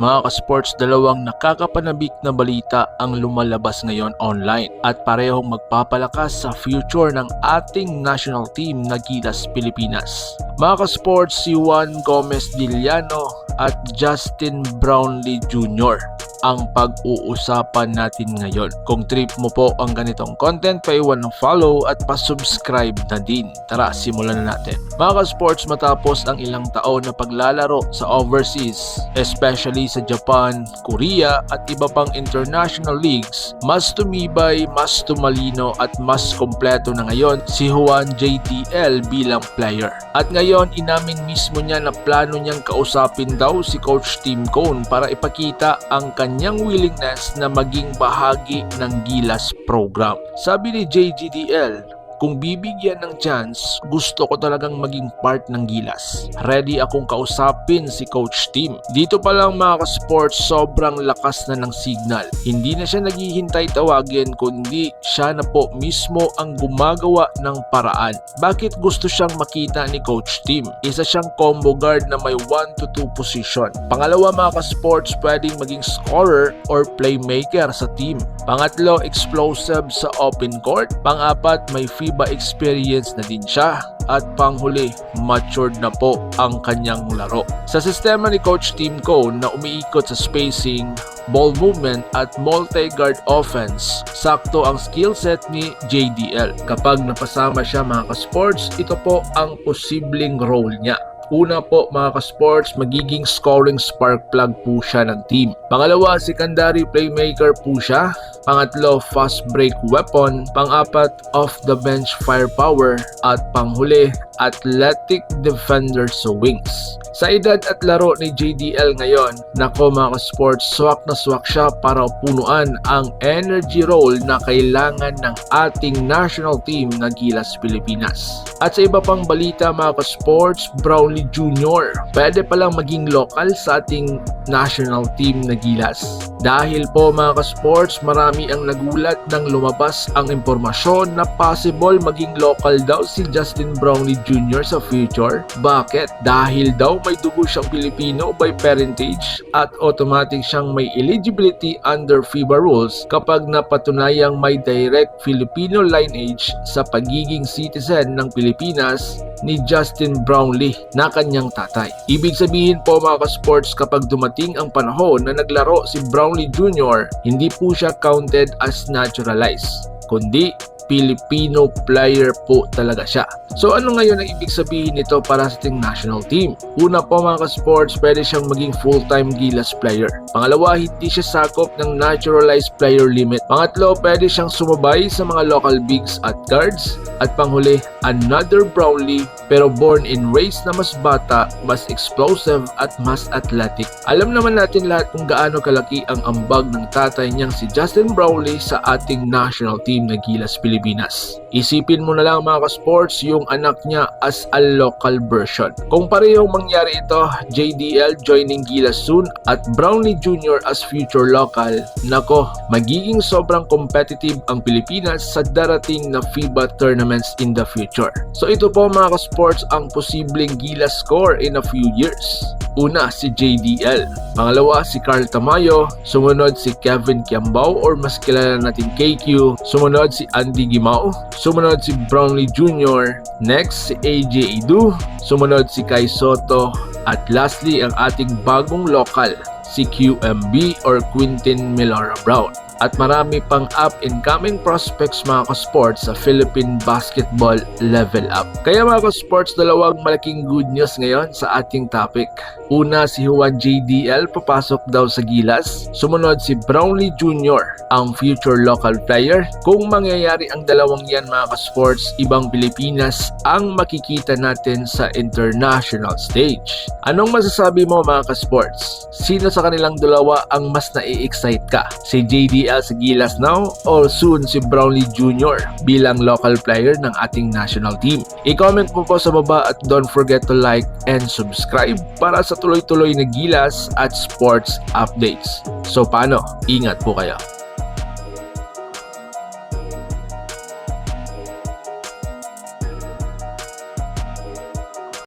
Mga ka-sports, dalawang nakakapanabik na balita ang lumalabas ngayon online at parehong magpapalakas sa future ng ating national team na Gilas Pilipinas. Mga ka-sports, si Juan Gomez Diliano at Justin Brownlee Jr. ang pag-uusapan natin ngayon. Kung trip mo po ang ganitong content, paiwan ng follow at pa-subscribe na din. Tara, simulan na natin. Mga ka-sports, matapos ang ilang taon na paglalaro sa overseas, especially sa Japan, Korea at iba pang international leagues, mas tumibay, mas tumalino at mas kompleto na ngayon si Juan JTL bilang player. At ngayon, inamin mismo niya na plano niyang kausapin daw si Coach Tim Cone para ipakita ang kanyang willingness na maging bahagi ng Gilas program. Sabi ni JGDL, kung bibigyan ng chance, gusto ko talagang maging part ng Gilas. Ready akong kausapin si Coach Tim. Dito pa lang mga ka-sports, sobrang lakas na ng signal. Hindi na siya naghihintay tawagin kundi siya na po mismo ang gumagawa ng paraan. Bakit gusto siyang makita ni Coach Tim? Isa siyang combo guard na may 1 to 2 position. Pangalawa mga ka-sports, pwedeng maging scorer or playmaker sa team. Pangatlo, explosive sa open court. Pangapat, may FIBA experience na din siya. At panghuli, matured na po ang kanyang laro. Sa sistema ni Coach Tim Cone na umiikot sa spacing, ball movement at multi-guard offense, sakto ang skill set ni JDL. Kapag napasama siya mga ka-sports, ito po ang posibleng role niya. Una po mga ka-sports, magiging scoring spark plug po siya ng team. Pangalawa, secondary playmaker po siya. Pangatlo, fast break weapon. Pang-apat, off the bench firepower. At panghuli, athletic defender sa wings. Sa edad at laro ni JDL ngayon, nako mga ka-sports, swak na swak siya para punuan ang energy role na kailangan ng ating national team na Gilas Pilipinas. At sa iba pang balita mga ka-sports, Brownlee Jr. pwede palang maging local sa ating national team na Gilas. Dahil po mga ka-sports, marami ang nagulat nang lumabas ang impormasyon na possible maging local daw si Justin Brownlee Jr. sa future. Bakit? Dahil daw may dugo siyang Pilipino by parentage at automatic siyang may eligibility under FIBA rules kapag napatunayang may direct Filipino lineage sa pagiging citizen ng Pilipinas ni Justin Brownlee na kanyang tatay. Ibig sabihin po mga ka-sports kapag dumating ang panahon na naglaro si Brownlee Jr., hindi po siya counted as naturalized, kundi Filipino player po talaga siya. So ano ngayon ang ibig sabihin nito para sa ating national team? Una po mga ka-sports, pwede siyang maging full-time Gilas player. Pangalawa, hindi siya sakop ng naturalized player limit. Pangatlo, pwede siyang sumabay sa mga local bigs at guards. At panghuli, another Brownlee pero born in race na mas bata, mas explosive at mas athletic. Alam naman natin lahat kung gaano kalaki ang ambag ng tatay niyang si Justin Brownlee sa ating national team na Gilas Pilipinas. Isipin mo na lang mga ka-sports yung anak niya as a local version. Kung parehong mangyari ito, JDL joining Gilas soon at Brownlee Jr. as future local, nako, magiging sobrang competitive ang Pilipinas sa darating na FIBA tournaments in the future. So ito po mga ka-sports ang posibleng Gilas score in a few years. Una, si JDL. Pangalawa, si Carl Tamayo. Sumunod si Kevin Kiambao or mas kilala natin KQ. Sumunod si Andy Gimao. Sumunod si Brownlee Jr. Next, si AJ Idu. Sumunod si Kai Soto. At lastly, ang ating bagong local, si QMB or Quintin Milara Brown at marami pang up-and-coming prospects mga ka-sports sa Philippine basketball level up. Kaya mga ka-sports, dalawang malaking good news ngayon sa ating topic. Una, si Juan JDL papasok daw sa Gilas. Sumunod si Brownlee Jr., ang future local player. Kung mangyayari ang dalawang yan mga ka-sports, ibang Pilipinas ang makikita natin sa international stage. Anong masasabi mo mga ka-sports? Sino sa kanilang dalawa ang mas nai-excite ka? Si JDL sa Gilas now or soon si Brownlee Jr. bilang local player ng ating national team? I-comment mo po sa baba at don't forget to like and subscribe para sa tuloy-tuloy na Gilas at sports updates. So paano? Ingat po kayo.